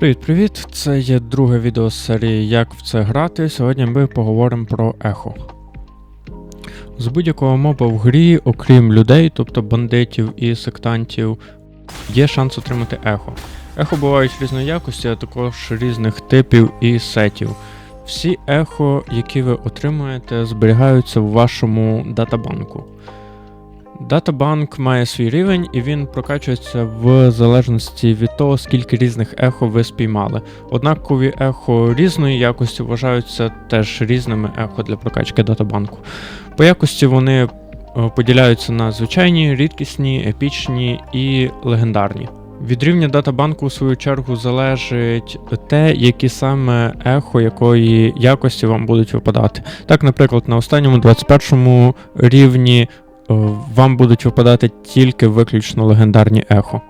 Привіт-привіт! Це є друге відео з серії Як в це грати. Сьогодні ми поговоримо про ехо. З будь-якого моба в грі, окрім людей, тобто бандитів і сектантів, є шанс отримати ехо. Ехо бувають різної якості, а також різних типів і сетів. Всі ехо, які ви отримуєте, зберігаються в вашому датабанку. Датабанк має свій рівень і він прокачується в залежності від того, скільки різних ехо ви спіймали. Однакові ехо різної якості вважаються теж різними ехо для прокачки датабанку. По якості вони е, поділяються на звичайні, рідкісні, епічні і легендарні. Від рівня датабанку, в свою чергу, залежить те, які саме ехо якої якості вам будуть випадати. Так, наприклад, на останньому 21 рівні вам будуть випадати тільки виключно легендарні ехо.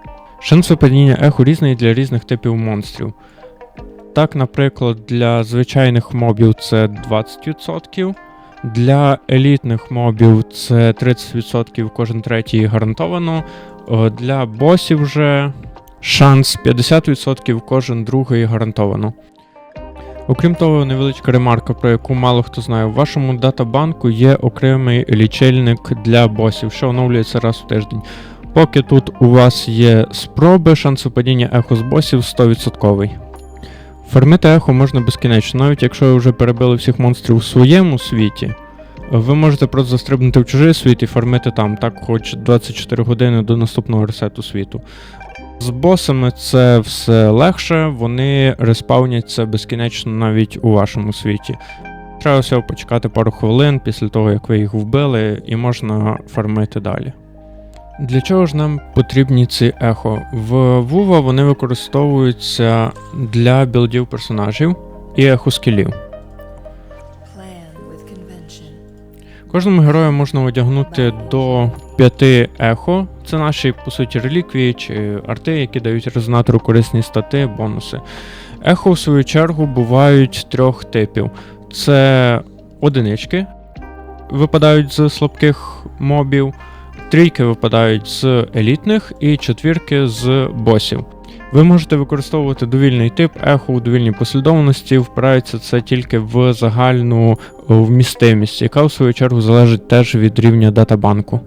Шанс випадіння ехо різний для різних типів монстрів. Так, наприклад, для звичайних мобів це 20%, для елітних мобів це 30% кожен третій гарантовано. Е, для босів вже шанс 50% кожен другий гарантовано. Окрім того, невеличка ремарка, про яку мало хто знає, у вашому датабанку є окремий лічильник для босів, що оновлюється раз в тиждень. Поки тут у вас є спроби, шанс випадіння ехо з босів 100%. Фармити ехо можна безкінечно, навіть якщо ви вже перебили всіх монстрів у своєму світі, ви можете просто застрибнути в чужий світ і фармити там, так хоч 24 години до наступного ресету світу. З босами це все легше, вони респауняться безкінечно навіть у вашому світі. Треба всього почекати пару хвилин після того, як ви їх вбили, і можна фармити далі. Для чого ж нам потрібні ці ехо? В Вува вони використовуються для білдів персонажів і ехоскілів. Plan Кожному герою можна одягнути до 5 ехо. Це наші, по суті, реліквії чи арти, які дають резонатору корисні стати, бонуси. Ехо, в свою чергу, бувають трьох типів: це одинички, випадають з слабких мобів, трійки випадають з елітних і четвірки з босів. Ви можете використовувати довільний тип ехо у довільній послідовності, впирається це тільки в загальну е, вмістимість, яка в свою чергу залежить теж від рівня датабанку.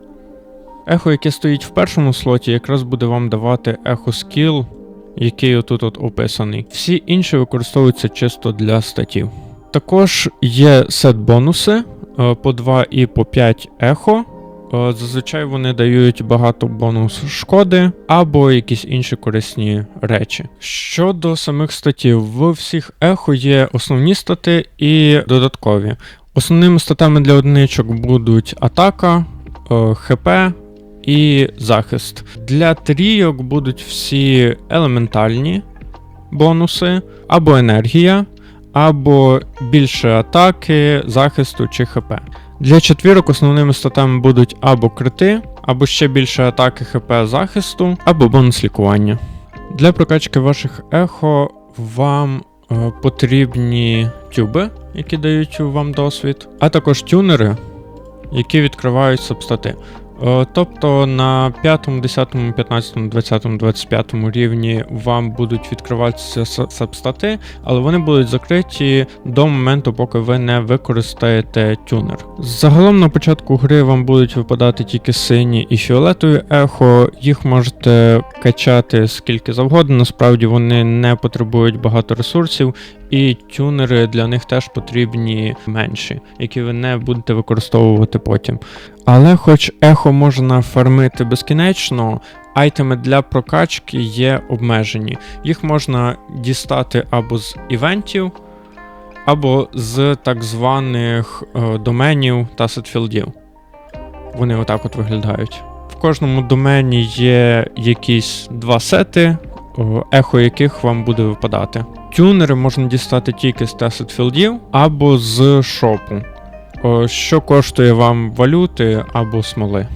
Ехо, яке стоїть в першому слоті, якраз буде вам давати ехо скіл, який отут от описаний. Всі інші використовуються чисто для статів. Також є сет бонуси е, по 2 і по 5 ехо. Е, Зазвичай вони дають багато бонус шкоди або якісь інші корисні речі. Щодо самих статів, в всіх ехо є основні стати і додаткові. Основними статами для одиничок будуть атака, е, ХП і захист. Для трійок будуть всі елементальні бонуси, або енергія, або більше атаки, захисту чи ХП. Для четвірок основними статами будуть або крити, або ще більше атаки ХП захисту, або бонус лікування. Для прокачки ваших ехо вам е, потрібні тюби, які дають вам досвід, а також тюнери, які відкривають сабстати. Е, Тобто на 5, 10, 15, 20, 25 рівні вам будуть відкриватися сабстати, але вони будуть закриті до моменту, поки ви не використаєте тюнер. Загалом на початку гри вам будуть випадати тільки сині і фіолетові ехо. Їх можете качати скільки завгодно. Насправді вони не потребують багато ресурсів, і тюнери для них теж потрібні менші, які ви не будете використовувати потім. Але хоч ехо можна фармити безкінечно, айтеми для прокачки є обмежені. Їх можна дістати або з івентів, або з так званих е, доменів та сетфілдів. Вони отак от виглядають. В кожному домені є якісь два сети, ехо яких вам буде випадати. Тюнери можна дістати тільки з тесетфілдів або з шопу, що коштує вам валюти або смоли.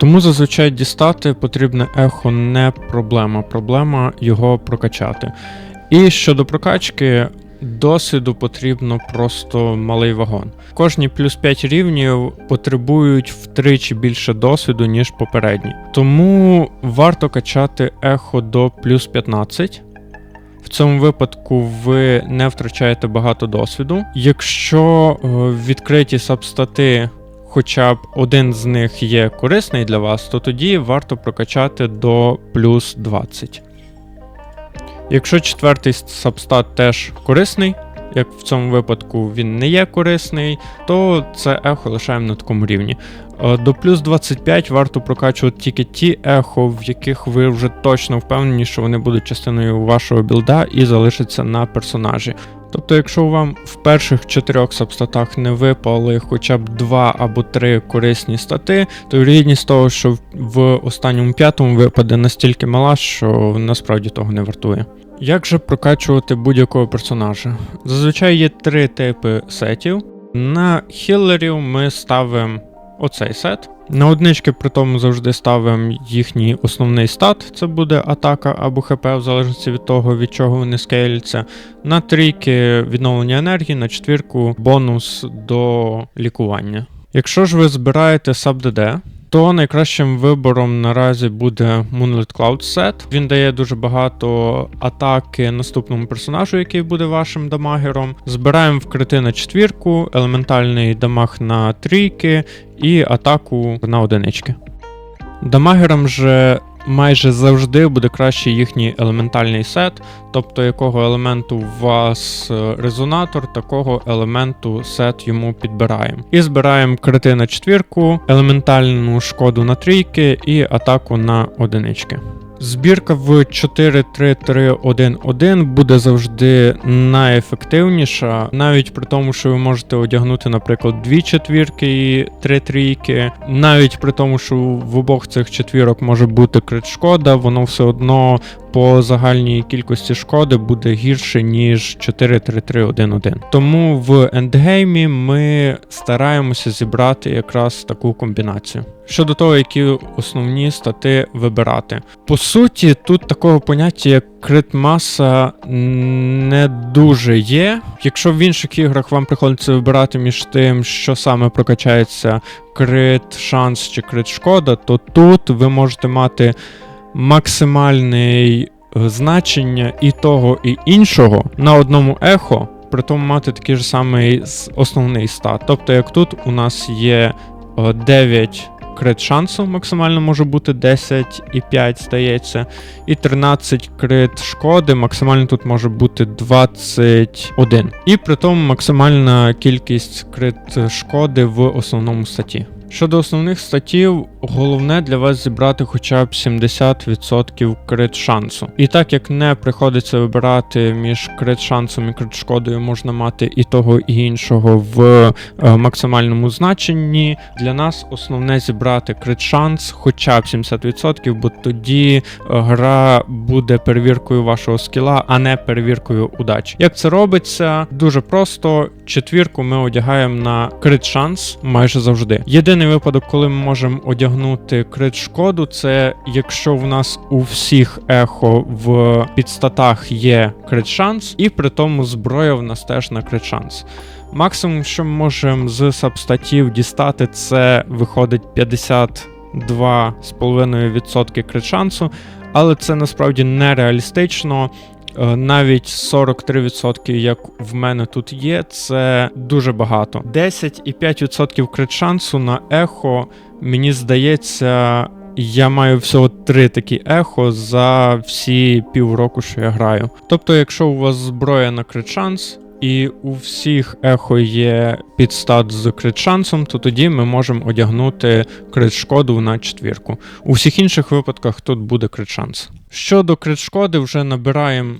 Тому зазвичай дістати потрібне ехо не проблема, проблема його прокачати. І щодо прокачки, досвіду потрібно просто малий вагон. Кожні плюс 5 рівнів потребують втричі більше досвіду, ніж попередні. Тому варто качати ехо до плюс 15. В цьому випадку ви не втрачаєте багато досвіду. Якщо е, відкриті сабстати, хоча б один з них є корисний для вас, то тоді варто прокачати до плюс 20. Якщо четвертий сабстат теж корисний, як в цьому випадку він не є корисний, то це ехо лишаємо на такому рівні. Е, До плюс 25 варто прокачувати тільки ті ехо, в яких ви вже точно впевнені, що вони будуть частиною вашого білда і залишаться на персонажі. Тобто, якщо вам в перших чотирьох сабстатах не випали хоча б два або три корисні стати, то вірогідність того, що в- останньому п'ятому випаде настільки мала, що насправді того не вартує. Як же прокачувати будь-якого персонажа? Зазвичай є три типи сетів. На хілерів ми ставимо оцей сет. На однички при тому завжди ставимо їхній основний стат, це буде атака або ХП, в залежності від того, від чого вони скейляться. На трійки відновлення енергії, на четвірку бонус до лікування. Якщо ж ви збираєте SubDD, то найкращим вибором наразі буде Moonlit Cloud Set. Він дає дуже багато атаки наступному персонажу, який буде вашим дамагером. Збираємо вкрити на четвірку, елементальний дамаг на трійки і атаку на одинички. Дамагерам же майже завжди буде краще їхній елементальний сет, тобто якого елементу у вас е, резонатор, такого елементу сет йому підбираємо. І збираємо крити на четвірку, елементальну шкоду на трійки і атаку на одинички. Збірка в 4-3-3-1-1 буде завжди найефективніша, навіть при тому, що ви можете одягнути, наприклад, дві четвірки і три трійки. Навіть при тому, що в обох цих четвірок може бути крит шкода, воно все одно по загальній кількості шкоди буде гірше, ніж 4-3-3-1-1. Тому в ендгеймі ми стараємося зібрати якраз таку комбінацію. Щодо того, які основні стати вибирати. По суті, тут такого поняття, як крит маса не дуже є. Якщо в інших іграх вам приходиться вибирати між тим, що саме прокачається крит шанс чи крит шкода, то тут ви можете мати максимальний е, значення і того, і іншого на одному ехо, при тому мати такий ж самий основний стат. Тобто, як тут у нас є е, 9 крит шансу, максимально може бути 10 і 5, здається, і 13 крит шкоди, максимально тут може бути 21. І при тому максимальна кількість крит шкоди в основному статі. Щодо основних статів, головне для вас зібрати хоча б 70% крит шансу. І так як не приходиться вибирати між крит шансом і крит шкодою, можна мати і того, і іншого в е, максимальному значенні. Для нас основне зібрати крит шанс хоча б 70%, бо тоді е, гра буде перевіркою вашого скіла, а не перевіркою удачі. Як це робиться? Дуже просто. Четвірку ми одягаємо на крит шанс майже завжди. Єдиний випадок, коли ми можемо одягнути крит шкоду, це якщо в нас у всіх ехо в підстатах є крит шанс, і при тому зброя в нас теж на крит шанс. Максимум, що ми можемо з сабстатів дістати, це виходить 52,5% крит шансу, але це насправді нереалістично. Е, Навіть 43%, як в мене тут є, це дуже багато. 10,5% крит шансу на ехо, мені здається, я маю всього три такі ехо за всі півроку, що я граю. Тобто, якщо у вас зброя на крит шанс, і у всіх ехо є підстат з крит шансом, то тоді ми можемо одягнути крит шкоду на четвірку. У всіх інших випадках тут буде крит шанс. Щодо крит шкоди, вже набираємо.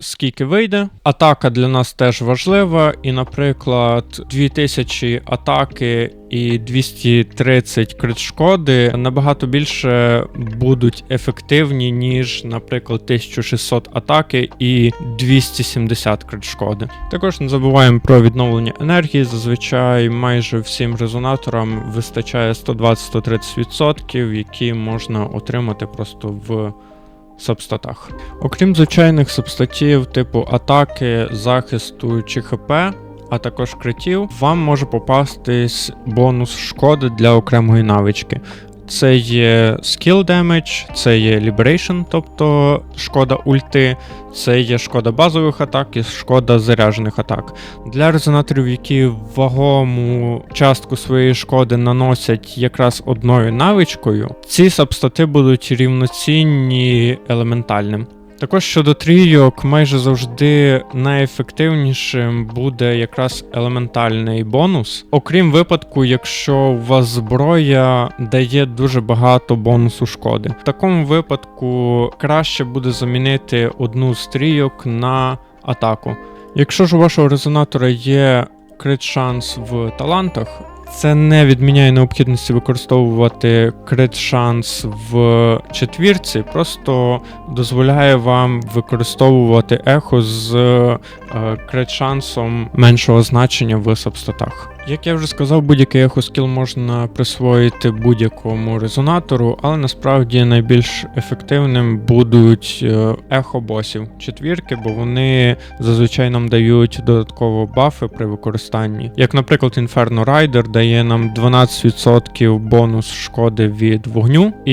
Скільки вийде. Атака для нас теж важлива, і, наприклад, 2000 атаки і 230 крит шкоди набагато більше будуть ефективні, ніж, наприклад, 1600 атаки і 270 крит шкоди. Також не забуваємо про відновлення енергії. Зазвичай майже всім резонаторам вистачає 120-130%, які можна отримати просто в сабстатах. Окрім звичайних субстатів типу атаки, захисту чи ХП, а також критів, вам може попастись бонус шкоди для окремої навички. Це є skill damage, це є liberation, тобто шкода ульти, це є шкода базових атак і шкода заряджених атак. Для резонаторів, які вагому частку своєї шкоди наносять якраз одною навичкою, ці сабстати будуть рівноцінні елементальним. Також щодо трійок, майже завжди найефективнішим буде якраз елементальний бонус. Окрім випадку, якщо у вас зброя дає дуже багато бонусу шкоди. В такому випадку краще буде замінити одну з трійок на атаку. Якщо ж у вашого резонатора є крит шанс в талантах, це не відміняє необхідності використовувати крит шанс в четвірці, просто дозволяє вам використовувати ехо з е, крит шансом меншого значення в сабстатах. Як я вже сказав, будь-який ехо скіл можна присвоїти будь-якому резонатору, але насправді найбільш ефективним будуть е, ехо босів четвірки, бо вони зазвичай нам дають додатково бафи при використанні. Як, наприклад, Inferno Rider дає нам 12% бонус шкоди від вогню і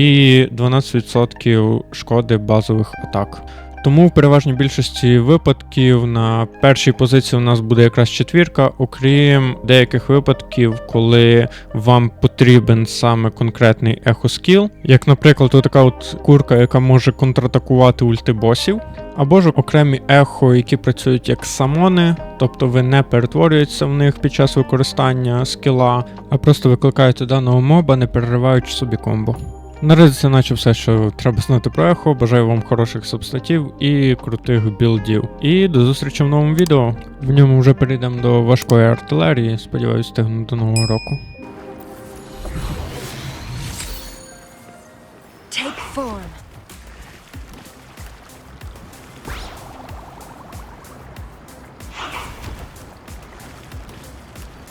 12% шкоди базових атак. Тому в переважній більшості випадків на першій позиції у нас буде якраз четвірка, окрім деяких випадків, коли вам потрібен саме конкретний ехоскіл, як, наприклад, така от курка, яка може контратакувати ультибосів, або ж окремі ехо, які працюють як самони, тобто ви не перетворюєтеся в них під час використання скіла, а просто викликаєте даного моба, не перериваючи собі комбо. Наразі це наче все, що треба знати про ехо. Бажаю вам хороших субстатів і крутих білдів. І до зустрічі в новому відео. В ньому вже перейдемо до важкої артилерії. Сподіваюсь, встигну до нового року.